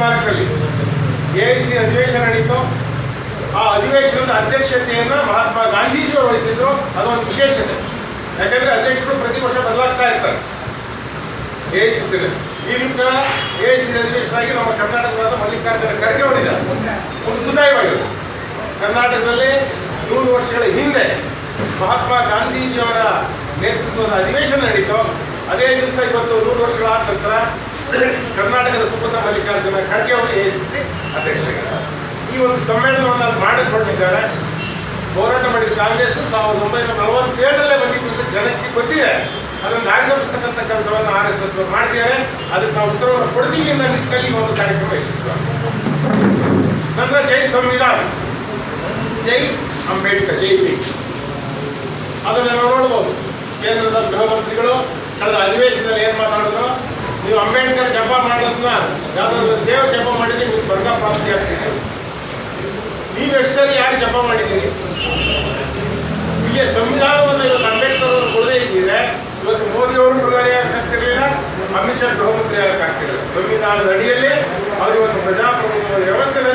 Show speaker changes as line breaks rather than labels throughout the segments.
ಇಪ್ಪತ್ನಾಲ್ಕರಲ್ಲಿ A I C ಅಧಿವೇಶನ ನಡೀತು. ಆ ಅಧಿವೇಶನದ ಅಧ್ಯಕ್ಷತೆಯನ್ನು ಮಹಾತ್ಮ ಗಾಂಧೀಜಿಯವರು ವಹಿಸಿದ್ರು. ಅದೊಂದು ವಿಶೇಷತೆ. ಯಾಕಂದ್ರೆ ಅಧ್ಯಕ್ಷರು ಪ್ರತಿ ವರ್ಷ ಬದಲಾಗ್ತಾ ಇರ್ತಾರೆ. ಎ ಐ ಸಿ ಸಿ ಈಗ ಎ ಐ ಸಿ ಅಧ್ಯಕ್ಷರಾಗಿ ನಮ್ಮ ಕರ್ನಾಟಕದ ಮಲ್ಲಿಕಾರ್ಜುನ ಖರ್ಗೆ ಅವರಿದ್ದಾರೆ. ಒಂದು ಸುದೈವಾಗಿದೆ ಕರ್ನಾಟಕದಲ್ಲಿ ನೂರು ವರ್ಷಗಳ ಹಿಂದೆ ಮಹಾತ್ಮ ಗಾಂಧೀಜಿಯವರ ನೇತೃತ್ವದ ಅಧಿವೇಶನ ನಡೀತು. ಅದೇ ದಿವಸ ಇವತ್ತು ನೂರು ವರ್ಷಗಳಾದ ನಂತರ ಕರ್ನಾಟಕದ ಸುಪುತ್ರ ಮಲ್ಲಿಕಾರ್ಜುನ ಖರ್ಗೆ ಅವರು ಎ ಸಿ ಸಿ ಅಧ್ಯಕ್ಷರಾಗಿದ್ದಾರೆ ಈ ಒಂದು ಸಮ್ಮೇಳನವನ್ನು ಮಾಡಿಕೊಂಡಿದ್ದಾರೆ ಹೋರಾಟ ಮಾಡಿದ ಕಾಂಗ್ರೆಸ್ ಸಾವಿರದ ಒಂಬೈನೂರ ನಲವತ್ತೇಳರಲ್ಲೇ ಬಂದಿದ್ದು ಜನಕ್ಕೆ ಗೊತ್ತಿದೆ. ಅದನ್ನು ದಾರಿತಪ್ಪಿಸ್ತಕ್ಕಂಥ ಕೆಲಸವನ್ನು ಆರ್ ಎಸ್ ಎಸ್ ಮಾಡ್ತಿದ್ದಾರೆ. ಅದಕ್ಕೆ ನಾವು ಉತ್ತರವನ್ನು ಕೊಡ್ತೀವಿ ಅನ್ನೋ ನಿಟ್ಟಿನಲ್ಲಿ ಈ ಒಂದು ಕಾರ್ಯಕ್ರಮ ಯಶಸ್ವಿಯಾಗಿದೆ. ನಂತರ ಜೈ ಸಂವಿಧಾನ. ಜೈ ಅಂಬೇಡ್ಕರ್, ಜೈ ಬಿ ಅದನ್ನು ನಾವು ನೋಡ್ಬೋದು. ಕೇಂದ್ರದ ಗೃಹ ಮಂತ್ರಿಗಳು ಕಳೆದ ಅಧಿವೇಶನದಲ್ಲಿ ಏನು ಮಾತಾಡಿದ್ರು? ನೀವು ಅಂಬೇಡ್ಕರ್ ಜಪ ಮಾಡೋದನ್ನ ಯಾವ್ದಾದ್ರು ದೇವ ಜಪ ಮಾಡಿದ್ರೆ ನಿಮ್ಗೆ ಸ್ವರ್ಗ ಪ್ರಾಪ್ತಿ ಆಗ್ತಿತ್ತು. ನೀವು ಎಷ್ಟು ಸರಿ ಯಾರು ಜಪ ಮಾಡಿದ್ದೀರಿ? ಹೀಗೆ ಸಂವಿಧಾನವನ್ನು ಇವತ್ತು ಅಂಬೇಡ್ಕರ್ ಅವರು ಕೊಡದೇ ಇದ್ದಿದ್ರೆ, ಇವತ್ತು ಮೋದಿ ಅವರು ಪ್ರಧಾನಿ ಆಗ್ತಿರ್ಲಿಲ್ಲ ಅಮಿತ್ ಶಾ ಗೃಹ ಮಂತ್ರಿ ಆಗ್ತಿರಲಿಲ್ಲ ಸಂವಿಧಾನದ ಅಡಿಯಲ್ಲಿ ಅವರು ಇವತ್ತು ಪ್ರಜಾಪ್ರಭುತ್ವ ವ್ಯವಸ್ಥೆಯಲ್ಲಿ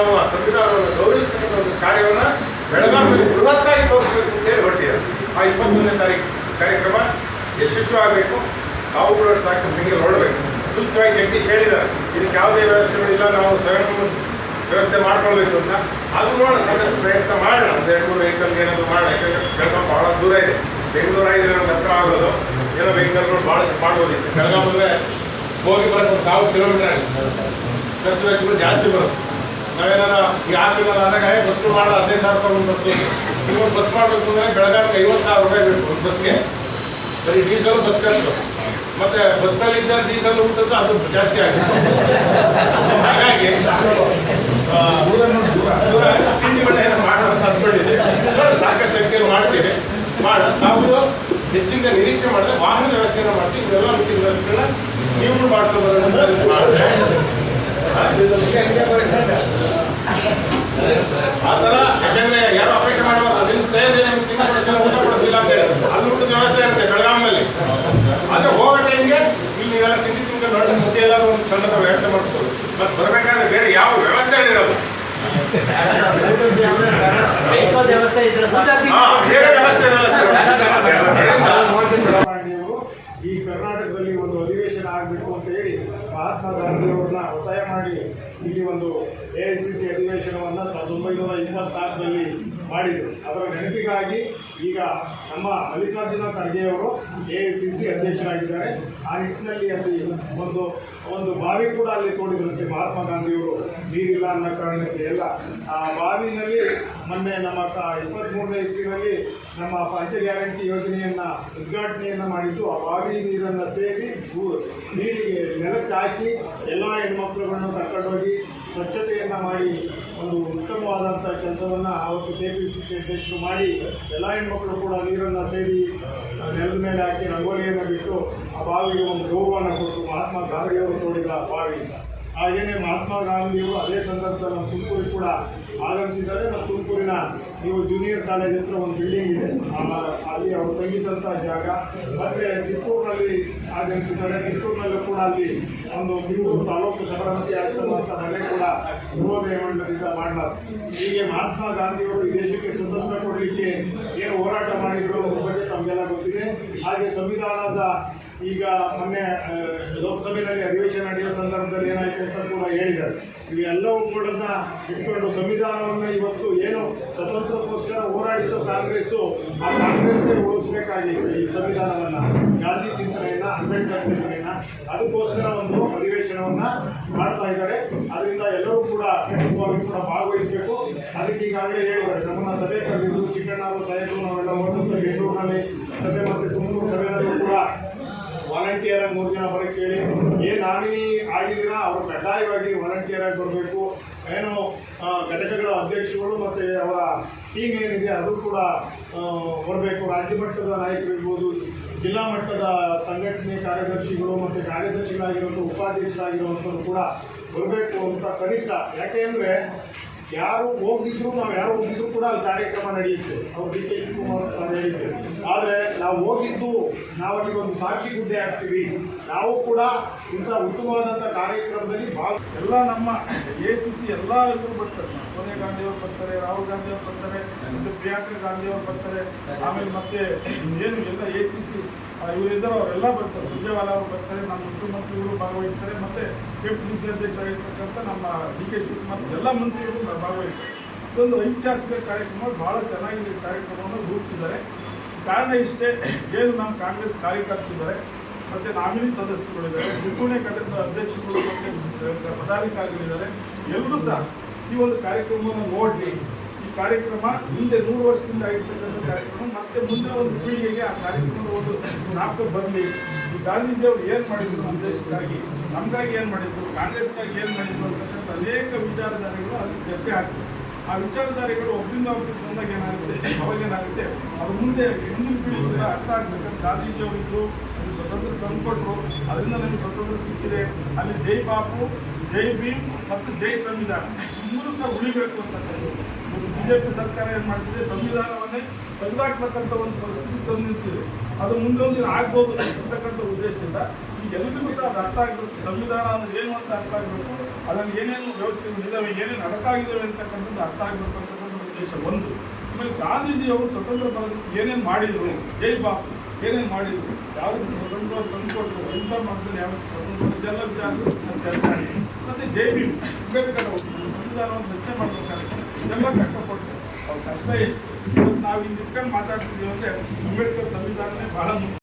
ನಾವು ಆ ಸಂವಿಧಾನವನ್ನು ಗೌರವಿಸ್ತಕ್ಕಂಥ ಒಂದು ಕಾರ್ಯವನ್ನು ಬೆಳಗಾವಿಯಲ್ಲಿ ಬೃಹತ್ತಾಗಿ ತೋರಿಸಬೇಕು ಅಂತೇಳಿ ಹೊರಟಿದ್ದಾರೆ. ಆ ಇಪ್ಪತ್ತೊಂದನೇ ತಾರೀಕು ಕಾರ್ಯಕ್ರಮ ಯಶಸ್ವಿ ಆಗಬೇಕು. ತಾವು ಕೂಡ ಸಾಕಷ್ಟು ಸಂಖ್ಯೆ ನೋಡಬೇಕು ಸೂಚ್ಯವಾಗಿ ಜಗದೀಶ್ ಹೇಳಿದ್ದಾರೆ, ಇದಕ್ಕೆ ಯಾವುದೇ ವ್ಯವಸ್ಥೆಗಳಿಲ್ಲ, ನಾವು ಸ್ವಯಂ ವ್ಯವಸ್ಥೆ ಮಾಡ್ಕೊಳ್ಬೇಕು ಅಂತ. ಅದು ನೋಡೋಣ, ಸಾಕಷ್ಟು ಪ್ರಯತ್ನ ಮಾಡೋಣ. ಒಂದು ಎರಡು ಮೂರು ವೆಹಿಕಲ್ ಏನಾದರೂ ಮಾಡೋಣ. ಯಾಕಂದರೆ ಬೆಳಗಾವಿ ಬಹಳ ದೂರ ಇದೆ. ಬೆಂಗಳೂರು ಆಗಿದ್ರೆ ನಮ್ಗೆ ಹತ್ರ ಆಗೋದು. ಏನೋ ವೆಹಿಕಲ್ಗಳು ಭಾಳಷ್ಟು ಮಾಡ್ಬೋದಿತ್ತು. ಬಂದರೆ ಹೋಗಿ ಬರೋದು ಒಂದು ಸಾವಿರ ಕಿಲೋಮೀಟರ್ ಆಗುತ್ತೆ ಖರ್ಚು ವೆಚ್ಚಗಳು ಜಾಸ್ತಿ ಬರುತ್ತೆ. ನಾವೇನಾರ ಈ ಹಾಸನ ಅಂದಾಗ ಬಸ್ಗಳು ಮಾಡಲ್ಲ ಹದಿನೈದು ಸಾವಿರ ರೂಪಾಯಿ ಒಂದು ಬಸ್ಸು ಒಂದು ಬಸ್ ಮಾಡಬೇಕು ಅಂದರೆ ಬೆಳಗಾವಿಗೆ ಐವತ್ತು ಸಾವಿರ ರೂಪಾಯಿ ಬೇಕು ಒಂದು ಬಸ್ಗೆ ಬರೀ ಡೀಸೆಲ್ ಬಸ್ ಖರ್ಚು. ಮತ್ತೆ ಬಸ್ನಲ್ಲಿ ಇದ್ದಾಗ ಡೀಸೆಲ್ ಊಟದ್ದು ಅದು ಜಾಸ್ತಿ ಆಗುತ್ತೆ ಹಾಗಾಗಿ ದೂರ ತಿಂಡಿಗಳನ್ನ ಮಾಡೋಣ ಅಂತ ಅಂದ್ಕೊಂಡಿದ್ದೆ. ನೋಡಿ, ಸಾಕಷ್ಟು ಶಕ್ತಿಯನ್ನು ಮಾಡ್ತೀವಿ. ಮಾಡ. ನಾವು ಹೆಚ್ಚಿನ ನಿರೀಕ್ಷೆ ಮಾಡಿದ್ರೆ ವಾಹನ ವ್ಯವಸ್ಥೆಯನ್ನು ಮಾಡ್ತೀವಿ. ಇವೆಲ್ಲ ವ್ಯವಸ್ಥೆಗಳನ್ನ ನೀವು ಮಾಡ್ಕೊಂಡು ಮಾಡಿದ್ರೆ ಆ ಥರ ಯಾಕಂದ್ರೆ ಯಾರು ಅಪೇಕ್ಷೆ ಮಾಡುವ ಅದಕ್ಕೆ ಕೈಯಲ್ಲಿ ನಮ್ಗೆ ತಿನ್ನ ಊಟ ಕೊಡೋದಿಲ್ಲ ಅಂತ ಹೇಳಿ. ಅಲ್ಲಿ ಊಟದ ವ್ಯವಸ್ಥೆ ಇರುತ್ತೆ ಬೆಳಗಾವಿನಲ್ಲಿ ಆದ್ರೆ ಹೋಗೋ ಟೈಮ್ಗೆ ಇಲ್ಲಿ ನೀವೆಲ್ಲ ತಿಂಡಿ ತಿನ್ಕೊಂಡು ನೋಡಿ ಎಲ್ಲ ಒಂದು ಸಣ್ಣದ ವ್ಯವಸ್ಥೆ ಮಾಡ್ಕೊಳ್ಳಿ ಮತ್ತೆ ಬರಬೇಕಾದ್ರೆ ಬೇರೆ ಯಾವ ವ್ಯವಸ್ಥೆಗಳಿರಲ್ಲ
ವ್ಯವಸ್ಥೆ ಇದ್ರೆ
ಬೇರೆ ವ್ಯವಸ್ಥೆ ಇರಲ್ಲ. ಸರ್
ನೀವು ಈ ಕರ್ನಾಟಕದಲ್ಲಿ ಒಂದು ಅಧಿವೇಶನ ಆಗಬೇಕು ಅಂತ ಹೇಳಿ ಮಹಾತ್ಮ ಗಾಂಧಿಯವರನ್ನ ಒತ್ತಾಯ ಮಾಡಿ ಇಲ್ಲಿ ಒಂದು ಎ ಐ ಸಿ ಸಿ ಅಧಿವೇಶನವನ್ನು ಸಾವಿರದ ಒಂಬೈನೂರ ಇಪ್ಪತ್ತಾರರಲ್ಲಿ ಮಾಡಿದರು. ಅದರ ನೆನಪಿಗಾಗಿ ಈಗ ನಮ್ಮ ಮಲ್ಲಿಕಾರ್ಜುನ ಖರ್ಗೆಯವರು ಎ ಐ ಸಿ ಸಿ ಅಧ್ಯಕ್ಷರಾಗಿದ್ದಾರೆ. ಆ ನಿಟ್ಟಿನಲ್ಲಿ ಅಲ್ಲಿ ಒಂದು ಒಂದು ಬಾವಿ ಕೂಡ ಅಲ್ಲಿ ತೋಡಿದ್ರಂತೆ ಮಹಾತ್ಮ ಗಾಂಧಿಯವರು. ನೀರಿಲ್ಲ ಅನ್ನೋ ಕಾರಣಕ್ಕೆ ಎಲ್ಲ. ಆ ಬಾವಿನಲ್ಲಿ ಮೊನ್ನೆ ನಮ್ಮ ಕ ಇಪ್ಪತ್ತ್ಮೂರನೇ ಇಸ್ವಿನಲ್ಲಿ ನಮ್ಮ ಪಂಚ ಗ್ಯಾರಂಟಿ ಯೋಜನೆಯನ್ನು ಉದ್ಘಾಟನೆಯನ್ನು ಮಾಡಿದ್ದು, ಆ ಬಾವಿ ನೀರನ್ನು ಸೇರಿ ನೀರಿಗೆ ನೆಲಕ್ಕೆ ಹಾಕಿ ಎಲ್ಲ ಹೆಣ್ಮಕ್ಳುಗಳನ್ನು ಕರ್ಕೊಂಡೋಗಿ ಸ್ವಚ್ಛತೆಯನ್ನು ಮಾಡಿ, ಒಂದು ಉತ್ತಮವಾದಂಥ ಕೆಲಸವನ್ನು ಅವತ್ತು ಕೆ ಪಿ ಸಿ ಸಿ ಅಧ್ಯಕ್ಷರು ಮಾಡಿ, ಎಲ್ಲ ಹೆಣ್ಮಕ್ಳು ಕೂಡ ನೀರನ್ನು ಸೇರಿ ನೆಲದ ಮೇಲೆ ಹಾಕಿ ರಂಗೋಲಿಯನ್ನು ಬಿಟ್ಟು, ಆ ಬಾವಿಗೆ ಒಂದು ಗೌರವನ ಕೊಟ್ಟು ಮಹಾತ್ಮ ಗಾಂಧಿಯವರು ತೋಡಿದ ಬಾವಿ. ಹಾಗೆಯೇ ಮಹಾತ್ಮ ಗಾಂಧಿಯವರು ಅದೇ ಸಂದರ್ಭದಲ್ಲಿ ನಮ್ಮ ತುಮಕೂರಿಗೆ ಕೂಡ ಆಗಮಿಸಿದ್ದಾರೆ. ನಮ್ಮ ತುಮಕೂರಿನ ನೀವು ಜೂನಿಯರ್ ಕಾಲೇಜ್ ಹತ್ರ ಒಂದು ಬಿಲ್ಡಿಂಗ್ ಇದೆ. ಅಲ್ಲಿ ಅವರು ತಂಗಿದಂಥ ಜಾಗ. ಮತ್ತೆ ತಿಪ್ಪೂರಿನಲ್ಲಿ ಆಗಮಿಸಿದ್ದಾರೆ. ತಿಪ್ಪೂರಿನಲ್ಲೂ ಕೂಡ ಅಲ್ಲಿ ಒಂದು ತಿಪ್ಪೂರು ತಾಲೂಕು ಸಬರಮತಿ ಆಶ್ರಮ ಕೂಡ ನವೋದಯ ಮಂಡಲದಿಂದ ಮಾಡಲಾರ ಹೀಗೆ ಮಹಾತ್ಮ ಗಾಂಧಿಯವರು ಈ ದೇಶಕ್ಕೆ ಸ್ವತಂತ್ರ ಕೊಡಲಿಕ್ಕೆ ಏನು ಹೋರಾಟ ಮಾಡಿದ್ರು ಅದ್ರ ಬಗ್ಗೆ ನಮಗೆಲ್ಲ ಗೊತ್ತಿದೆ. ಹಾಗೆ ಸಂವಿಧಾನದ ಈಗ ಮೊನ್ನೆ ಲೋಕಸಭೆಯಲ್ಲಿ ಅಧಿವೇಶನ ನಡೆಯುವ ಸಂದರ್ಭದಲ್ಲಿ ಏನಾಯಿತು ಅಂತ ಕೂಡ ಹೇಳಿದ್ದಾರೆ. ಇವೆಲ್ಲವೂ ಕೂಡ ಇಟ್ಕೊಂಡು ಸಂವಿಧಾನವನ್ನು ಇವತ್ತು ಏನು ಸ್ವತಂತ್ರಕ್ಕೋಸ್ಕರ ಹೋರಾಡಿತು ಕಾಂಗ್ರೆಸ್ಸು, ಆ ಕಾಂಗ್ರೆಸ್ಸೇ ಉಳಿಸ್ಬೇಕಾಗಿತ್ತು ಈ ಸಂವಿಧಾನವನ್ನು. ಗಾಂಧಿ ಚಿಂತನೆಯನ್ನ, ಅಂಬೇಡ್ಕರ್ ಚಿಂತನೆಯನ್ನ, ಅದಕ್ಕೋಸ್ಕರ ಒಂದು ಅಧಿವೇಶನವನ್ನು ಮಾಡ್ತಾ ಇದ್ದಾರೆ. ಅದರಿಂದ ಎಲ್ಲರೂ ಕೂಡ ಖಂಡಿತವಾಗಿ ಕೂಡ ಭಾಗವಹಿಸಬೇಕು. ಅದಕ್ಕೆ ಈಗಾಗಲೇ ಹೇಳಿದ್ದಾರೆ, ನಮ್ಮನ್ನ ಸಭೆ ಕರೆದಿದ್ದು ಚಿಕ್ಕಣ್ಣ ಸಾಹೇಬರು, ನಾವೆಲ್ಲ ಹೋದಂತ ಬೆಂಗಳೂರಿನಲ್ಲಿ ಸಭೆ ಮತ್ತೆ ತುಮಕೂರು ಕೂಡ ವಾಲಂಟಿಯರ್ ಆಗಿ ಮೂರು ಜನ ಬರಕ್ಕೆ ಹೇಳಿ ಏನು ನಾಮಿನಿ ಆಗಿದ್ದೀರಾ? ಅವರು ಕಡ್ಡಾಯವಾಗಿ ವಾಲಂಟಿಯರ್ ಆಗಿ ಬರಬೇಕು. ಏನು ಘಟಕಗಳ ಅಧ್ಯಕ್ಷರುಗಳು ಮತ್ತು ಅವರ ಟೀಮ್ ಏನಿದೆ, ಅದು ಕೂಡ ಬರಬೇಕು. ರಾಜ್ಯ ಮಟ್ಟದ ನಾಯಕರು ಇರ್ಬೋದು, ಜಿಲ್ಲಾ ಮಟ್ಟದ ಸಂಘಟನೆ ಕಾರ್ಯದರ್ಶಿಗಳು ಮತ್ತು ಕಾರ್ಯದರ್ಶಿಗಳಾಗಿರುವಂಥ ಉಪಾಧ್ಯಕ್ಷರಾಗಿರುವಂಥವ್ರು ಕೂಡ ಬರಬೇಕು ಅಂತ ಕನಿಷ್ಠ. ಯಾಕೆ ಅಂದರೆ
ಯಾರು ಹೋಗಿದ್ರು ನಾವು ಯಾರು ಹೋಗಿದ್ರು ಕೂಡ ಅಲ್ಲಿ ಕಾರ್ಯಕ್ರಮ ನಡೆಯುತ್ತೆ. ಅವ್ರು ಡಿ ಕೆ ಶಿವಕುಮಾರ್ ಸರ್ ಹೇಳಿದ್ರು. ಆದರೆ ನಾವು ಹೋಗಿದ್ದು, ನಾವು ಒಂದು ಸಾಕ್ಷಿ ಗುಡ್ಡೆ ಆಗ್ತೀವಿ ನಾವು ಕೂಡ ಇಂಥ ಉತ್ತಮವಾದಂಥ ಕಾರ್ಯಕ್ರಮದಲ್ಲಿ ಭಾಗ, ಎಲ್ಲ ನಮ್ಮ ಎ ಸಿ ಸಿ ಎಲ್ಲ ಇವರು ಬರ್ತಾರೆ. ಸೋನಿಯಾ ಗಾಂಧಿ ಅವರು ಬರ್ತಾರೆ, ರಾಹುಲ್ ಗಾಂಧಿ ಅವರು ಬರ್ತಾರೆ, ಮತ್ತು ಪ್ರಿಯಾಂಕಾ ಗಾಂಧಿ ಅವರು ಬರ್ತಾರೆ. ಆಮೇಲೆ ಮತ್ತೆ ಏನು ಎಲ್ಲ ಎ ಸಿ ಸಿ ಇವರಿದ್ದಾರೆ ಅವರೆಲ್ಲ ಬರ್ತಾರೆ. ಸುರ್ಜೇವಾಲಾ ಅವರು ಬರ್ತಾರೆ, ನಮ್ಮ ಮುಖ್ಯಮಂತ್ರಿಗಳು ಭಾಗವಹಿಸ್ತಾರೆ, ಮತ್ತೆ ಕೆ ಪಿ ಸಿ ಸಿ ಅಧ್ಯಕ್ಷರಾಗಿರ್ತಕ್ಕಂಥ ನಮ್ಮ ಡಿ ಕೆ ಶಿವಕುಮಾರ್, ಎಲ್ಲ ಮಂತ್ರಿಗಳು ಭಾಗವಹಿಸ್ತಾರೆ. ಇದೊಂದು ಐತಿಹಾಸಿಕ ಕಾರ್ಯಕ್ರಮ, ಬಹಳ ಚೆನ್ನಾಗಿ ಕಾರ್ಯಕ್ರಮವನ್ನು ರೂಪಿಸಿದ್ದಾರೆ. ಕಾರಣ ಇಷ್ಟೇ, ಏನು ನಮ್ಮ ಕಾಂಗ್ರೆಸ್ ಕಾರ್ಯಕರ್ತರಿದ್ದಾರೆ ಮತ್ತೆ ನಾಮಿನಿ ಸದಸ್ಯರುಗಳಿದ್ದಾರೆ ನಿಪುಣ ಘಟಕದ ಅಧ್ಯಕ್ಷರುಗಳು ಮತ್ತೆ ಪದಾಧಿಕಾರಿಗಳಿದ್ದಾರೆ ಎಲ್ಲರೂ ಸಹ ಈ ಒಂದು ಕಾರ್ಯಕ್ರಮವನ್ನು ನೋಡಿ ಈ ಕಾರ್ಯಕ್ರಮ ಹಿಂದೆ ನೂರು ವರ್ಷದಿಂದ ಆಗಿರ್ತಕ್ಕಂಥ ಕಾರ್ಯಕ್ರಮ, ಮತ್ತೆ ಮುಂದೆ ಒಂದು ಪೀಳಿಗೆಗೆ ಆ ಕಾರ್ಯಕ್ರಮದ ಒಂದು ನಾಲ್ಕು ಬರಲಿ ಈ ಗಾಂಧೀಜಿಯವರು ಏನು ಮಾಡಿದ್ರು? ನಮ್ಮ ದೇಶಕ್ಕಾಗಿ ನಮಗಾಗಿ ಏನು ಮಾಡಿದ್ರು? ಕಾಂಗ್ರೆಸ್ಗಾಗಿ ಏನು ಮಾಡಿದ್ರು ಅಂತಕ್ಕಂಥ ಅನೇಕ ವಿಚಾರಧಾರೆಗಳು ಅಲ್ಲಿ ಚರ್ಚೆ ಆಗ್ತದೆ ಆ ವಿಚಾರಧಾರೆಗಳು ಒಬ್ಬರಿಂದ ಒಬ್ಬರಿಗೆ ಬಂದಾಗ ಏನಾಗುತ್ತೆ? ಅವಾಗೇನಾಗುತ್ತೆ ಅದು ಮುಂದೆ ಹಿಂದಿನ ಪೀಳಿಗೆ ಅರ್ಥ ಆಗ್ಬೇಕಂತ ಗಾಂಧೀಜಿ ಅದು ಸ್ವತಂತ್ರ ತಂದುಕೊಟ್ರು, ಅದರಿಂದ ನಮಗೆ ಸ್ವತಂತ್ರ ಸಿಕ್ಕಿದೆ. ಅಲ್ಲಿ ಜೈ ಬಾಪು, ಜೈ ಭೀಮ್ ಮತ್ತು ಜೈ ಸಂವಿಧಾನ. ಮೂರು ಸಹ ಉಳಿಬೇಕು ಅಂತಕ್ಕಂಥದ್ದು ಬಿಜೆಪಿ ಸರ್ಕಾರ ಏನು ಮಾಡ್ತಿದೆ? ಸಂವಿಧಾನವನ್ನೇ ತೆಗೆದಾಕ್ತಕ್ಕಂಥ ಒಂದು ಪರಿಸ್ಥಿತಿ ತಂದು ನಿಲ್ಲಿಸಿದೆ ಅದು ಮುಂದೊಂದು ದಿನ ಆಗ್ಬೋದು ಅಂತಕ್ಕಂಥ ಉದ್ದೇಶದಿಂದ ಈಗ ಎಲ್ಲರಿಗೂ ಸಹ ಅದು ಅರ್ಥ ಆಗಬೇಕು ಸಂವಿಧಾನ ಅಂದ್ರೆ ಏನು ಅಂತ ಅರ್ಥ ಆಗಬೇಕು ಅದರಲ್ಲಿ ಏನೇನು ವ್ಯವಸ್ಥೆಗಳಿದ್ದಾವೆ ಏನೇನು ಅಡಕಾಗಿದ್ದಾವೆ ಅಂತಕ್ಕಂಥದ್ದು ಅರ್ಥ ಆಗಬೇಕು ಅಂತಕ್ಕಂಥ ಉದ್ದೇಶ ಒಂದು. ಆಮೇಲೆ ಗಾಂಧೀಜಿಯವರು ಸ್ವತಂತ್ರ ಭಾರತಕ್ಕೆ ಏನೇನು ಮಾಡಿದರು? ಜೈ ಬಾಪು. ಏನೇನು ಮಾಡಿದರು? ಯಾವ ಸ್ವತಂತ್ರ ತಂದುಕೊಟ್ಟರು ಅಹಿಂಸಾ ಮಾರ್ಗದಲ್ಲಿ ಯಾವ ಸ್ವತಂತ್ರ? ಇದೆಲ್ಲ ವಿಚಾರ. ಮತ್ತು ಜೈ ಭೀಮ್, ಅಂಬೇಡ್ಕರ್ ಅವರು. ಸಂವಿಧಾನವನ್ನು ರಚನೆ ಮಾಡಬೇಕಾದ್ರೆ ಇದೆಲ್ಲ ಕಷ್ಟಪಟ್ಟು ಅವ್ರ ಕಷ್ಟ ಎಷ್ಟು? ನಾವು ಇಲ್ಲಿ ಇಟ್ಕೊಂಡು ಮಾತಾಡ್ತಿದ್ದೀವಿ ಅಂದರೆ ಅಂಬೇಡ್ಕರ್ ಸಂವಿಧಾನನೇ ಬಹಳ ಮುಖ್ಯ.